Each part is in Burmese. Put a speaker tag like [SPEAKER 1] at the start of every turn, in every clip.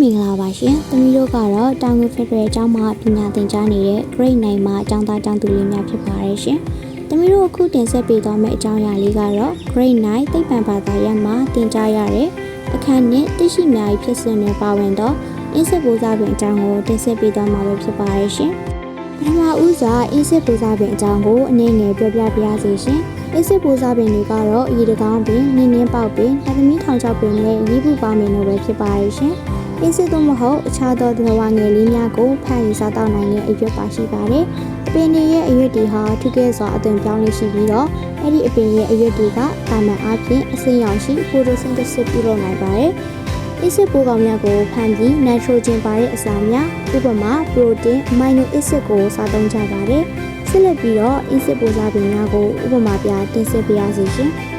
[SPEAKER 1] မင်္ဂလာပါရှင်။သမီးတို့ကတော့တောင်ငူဖက်ဒရယ်အကျောင်းမှာပညာသင်ကြားနေတဲ့ grade 9မှာအကျောင်းသားကျောင်းသူလေးများဖြစ်ပါတယ်ရှင်။သမီးတို့အခုတင်ဆက်ပေးသွားမယ့်အကြောင်းအရာလေးကတော့ grade 9သိပ္ပံဘာသာရပ်မှာသင်ကြားရတဲ့အခန်းနဲ့သိရှိများ၏ဖြစ်စဉ်တွေပါဝင်သောအင်းစစ်ပူဇာပင်အကြောင်းကိုတင်ဆက်ပေးသွားမှာပဲဖြစ်ပါတယ်ရှင်။ပထမဦးစွာအင်းစစ်ပူဇာပင်အကြောင်းကိုအနည်းငယ်ပြောပြပြရစီရှင်။အင်းစစ်ပူဇာပင်တွေကတော့အီတကောင်းပင်နင်းနင်းပေါက်ပင်နှသမီးထောင်ချောက်ပင်နဲ့ရီးပူပေါင်းပင်တို့ပဲဖြစ်ပါတယ်ရှင်။ အင်းစစ်သို့မဟုတ်အခြားသောသတ္တဝါငယ်လေးများကိုဖန်ယူစားတောက်နိုင်တဲ့အရွက်ပါရှိပါတယ်။အပင်တွေရဲ့အရွက်တွေဟာထူးကဲစွာအသွင်ပြောင်းလဲရှိပြီးတော့အဲ့ဒီအပင်ရဲ့အရွက်တွေကတာမန်အားဖြင့်အစိမ်းရောင်ရှိ photosynthesis ပြုလုပ်နိုင်ပါတယ်။အင်းစစ်ပိုးကောင်များကိုဖန်ပြီး nitrogen ပါတဲ့အစာများဥပမာ protein, amino acid ကိုစားသုံးကြပါတယ်။ဆက်လက်ပြီးတော့အင်းစစ်ပိုးစားပင်များကိုဥပမာပြတင်ဆက်ပေးရစီရှင်။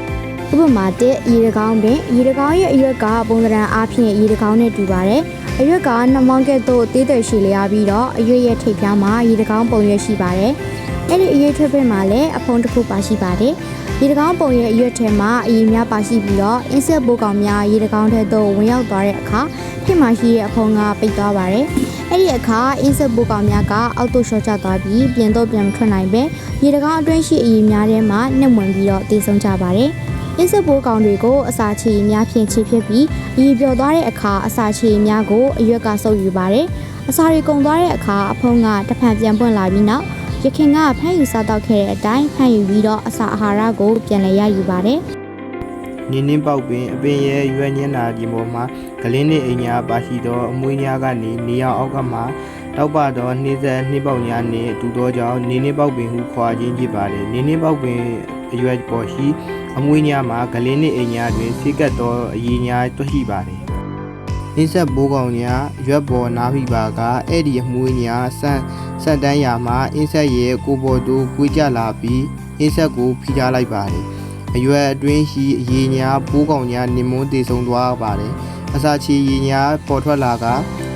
[SPEAKER 1] ဥပမာ1ရေတကောင်းပင်ရေတကောင်းရဲ့အရွက်ကပုံသဏ္ဍာန်အားဖြင့်ရေတကောင်းနဲ့တူပါတယ်။အရွက်ကနှမောင်းကဲ့သို့သေးတယ်ရှိလျားပြီးတော့အရွက်ရဲ့ထိပ်ပြားမှာရေတကောင်းပုံရွက်ရှိပါတယ်။အဲ့ဒီအရွက်ထွက်ပင်မှာလည်းအဖုံးတစ်ခုပါရှိပါတယ်။ရေတကောင်းပုံရဲ့အရွက်ထဲမှာအရည်များပါရှိပြီးတော့အင်းဆက်ပိုးကောင်များရေတကောင်းထဲသို့ဝင်ရောက်သွားတဲ့အခါထိပ်မှာရှိတဲ့အဖုံးကပိတ်သွားပါတယ်။အဲ့ဒီအခါအင်းဆက်ပိုးကောင်များကအောက်သို့လျှော့ကျသွားပြီးပြင်တော့ပြန်မထွက်နိုင်ပဲရေတကောင်းအတွင်းရှိအရည်များထဲမှာနှက်ဝင်ပြီးတော့တည်ဆုံကြပါတယ်။ အင်းဆက်ပိုးကောင်တွေကိုအစာချေများဖြင့်ခြေဖြစ်ပြီးရေပြော်သွားတဲ့အခါအစာချေများကိုအရွက်ကဆုပ်ယူပါတယ်။အစာတွေကုန်သွားတဲ့အခါအဖုံးကတစ်ဖန်ပြန်ပွင့်လာပြီးနောက်ရခင်ကဖမ်းယူစားတော့ခဲ့တဲ့အတိုင်းဖမ်းယူပြီးတော့အစာအာဟာရကိုပြန်လည်ရယူပါတယ်
[SPEAKER 2] နင်းနင်းပေါက်ပင်အပင်ရဲ့ရွက်ညင်းနာဒီပေါ်မှာဂလင်းနှင့်အိမ်ညာပါရှိသောအမွေးများကနေနေရောင်အောက်ကမှတောက်ပသောနှင်းဆက်နှင်းပေါက်များနှင့်တူသောကြောင့်နင်းနင်းပေါက်ပင်ဟုခေါ်ခြင်းဖြစ်ပါတယ်နင်းနင်းပေါက်ပင် အရွက်ပေါ်ရှိအမွေးများမှာဂလင်းနှင့်အိမ်ညာတွင်ဆိကတ်သောအရည်ညာတွေ့ရှိပါတယ်နှင်းဆက်ဘိုးကောင်ညာရွက်ပေါ်နားမိပါကအဲ့ဒီအမွေးညာဆန်ဆက်တန်းရာမှာအင်းဆက်ရဲ့ကိုပေါ်သို့ကွေးကြလာပြီးအင်းဆက်ကိုဖိထားလိုက်ပါတယ်အရွယ်အတွင်းရှိအရေညာပိုးကောင်ညာနေမွန်းတည်ဆုံသွားပါတယ်အစာချီရေညာပေါ်ထွက်လာက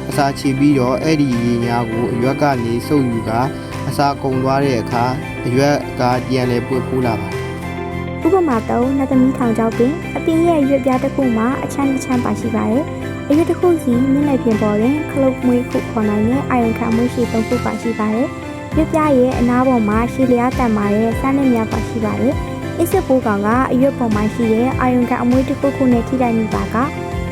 [SPEAKER 2] အစာချီပြီးတော့အဲ့ဒီရေညာကိုအရွက်ကနေစုပ်ယူကအစာကုန်သွားတဲ့အခါအရွက်ကပြန်လဲပွေပိုးလာပါတယ်။
[SPEAKER 1] ဥပမာ3နှသမီးထောင်ချောက်ပင်အပင်ရဲ့ရွက်ပြားတစ်ခုမှာအချမ်းတစ်ချမ်းပါရှိပါတယ်။အရွက်တစ်ခုစီမျက်နှာပြင်ပေါ်တွင်ခလုတ်မွေးခုခေါ်နိုင်တဲ့အာယုံခံမွေးရှိသုံးခုပါရှိပါတယ်။ရွက်ပြားရဲ့အနားပေါ်မှာရှည်လျားတန်မာတဲ့စမ်းနဲ့များပါရှိပါတယ်။အစ်စ်ပိုးကောင်ကအရွက်ပေါ်မှာရှိတဲ့အာယုံခံအမွေးတစ်ခုခုနဲ့ထိတိုင်းမိပါက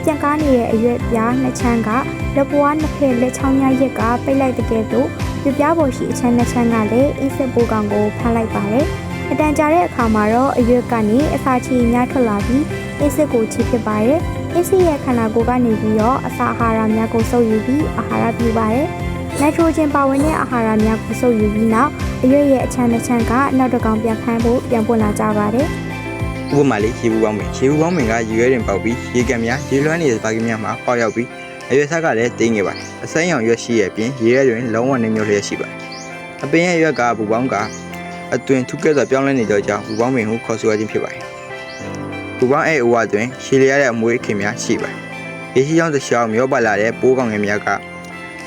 [SPEAKER 1] ပြန်ကားနေတဲ့အရွက်ပြားနှစ်ချမ်းကလက်ပွားနှစ်ဖက်လက်ချောင်းများရက်ကပိတ်လိုက်တဲ့ကဲ့သို့ရွက်ပြားပေါ်ရှိအချမ်းနှစ်ချမ်းကလည်းအစ်စ်ပိုးကောင်ကိုဖမ်းလိုက်ပါတယ်။ အတန်ကြာတဲ့အခါမှာတော့အရွက်ကနေအစာချေများထွက်လာပြီးအစ်စ်ကိုချေဖြစ်ပါတယ်။အစ်စ်ရဲ့ခန္ဓာကိုယ်ကနေပြီးတော့အစာအာဟာရများကိုစုပ်ယူပြီးအာဟာရပြုပါတယ်။နိုက်ထရိုဂျင်ပါဝင်တဲ့အာဟာရများကိုစုပ်ယူပြီးနောက်အရွက်ရဲ့အချမ်းတစ်ချမ်းကနောက်တစ်ကောင်ပြန်ဖမ်းဖို့ပြန်ပွင့်လာကြပါတယ်
[SPEAKER 3] ဥပမာလေးရေဘူးပေါင်းပင်ရေဘူးပေါင်းပင်ကရေရွဲတွင်ပေါက်ပြီးရေကံများရေလွှမ်းနေတဲ့စပါးကင်းများမှာပေါက်ရောက်ပြီးအရွက်ဆက်ကလည်းတင်းငယ်ပါတယ်အစိမ်းရောင်ရွက်ရှိရဲ့အပြင်ရေရဲတွင်လုံးဝနှမျိုးလျက်ရှိပါတယ်အပင်ရဲ့ရွက်ကဘူပေါင်းက အသွင်ထုကဲ့စွာပြောင်းလဲနေသောကြောင့်ဘူပေါင်းပင်ဟုခေါ်ဆိုရခြင်းဖြစ်ပါတယ်ဘူပေါင်းရဲ့အဝတွင်ရှည်လျားတဲ့အမွေးခင်များရှိပါတယ်ရေရှိချောင်းတစ်လျှောက်မျောပါလာတဲ့ပိုးကောင်ငယ်များက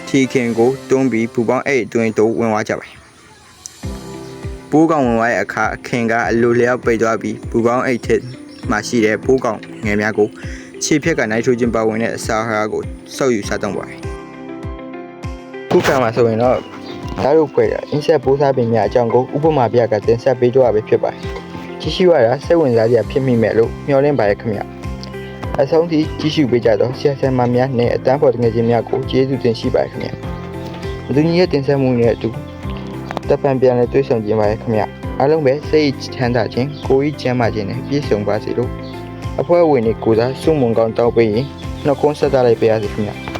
[SPEAKER 3] ထီခင်ကိုတွန်းပြီးဘူပေါင်းအဲ့အတွင်တို့ဝင်သွားကြပါတယ်ပိုးကောင်ဝင်သွားတဲ့အခါအခင်ကအလိုလျောက်ပိတ်သွားပြီးဘူပေါင်းအိတ်ထစ်မှာရှိတဲ့ပိုးကောင်ငယ်များကိုခြေဖြက်ကနိုက်ထရိုဂျင်ပါဝင်တဲ့အစာဟာကိုစုပ်ယူစားသုံးပါတယ်ခုခါမှာဆိုရင်တော့ ဓာတ်ရုပ်ဖွဲ့တာအင်းဆက်ပိုးစားပင်များအကြောင်းကိုဥပမာပြကတင်ဆက်ပေးတော့ရပဲဖြစ်ပါတယ်ကြည့်ရှုရတာစိတ်ဝင်စားစရာဖြစ်မိမဲ့လို့မျှော်လင့်ပါရဲ့ခင်ဗျအဆုံးထိကြည့်ရှုပေးကြတော့ဆရာဆရာမများနဲ့အတန်းဖော်တငယ်ချင်းများကိုကျေးဇူးတင်ရှိပါတယ်ခင်ဗျဘသူကြီးရဲ့တင်ဆက်မှုနဲ့အတူတပ်ပံပြန်လဲတွေ့ဆုံခြင်းပါရဲ့ခင်ဗျအားလုံးပဲစိတ်ချမ်းသာခြင်းကိုယ်ကြီးချမ်းသာခြင်းနဲ့ပြည့်စုံပါစေလို့အဖွဲ့ဝင်တွေကိုယ်စားစုမုံကောင်းတောက်ပေးရင်နှုတ်ခွန်းဆက်သလိုက်ပါရစေခင်ဗျ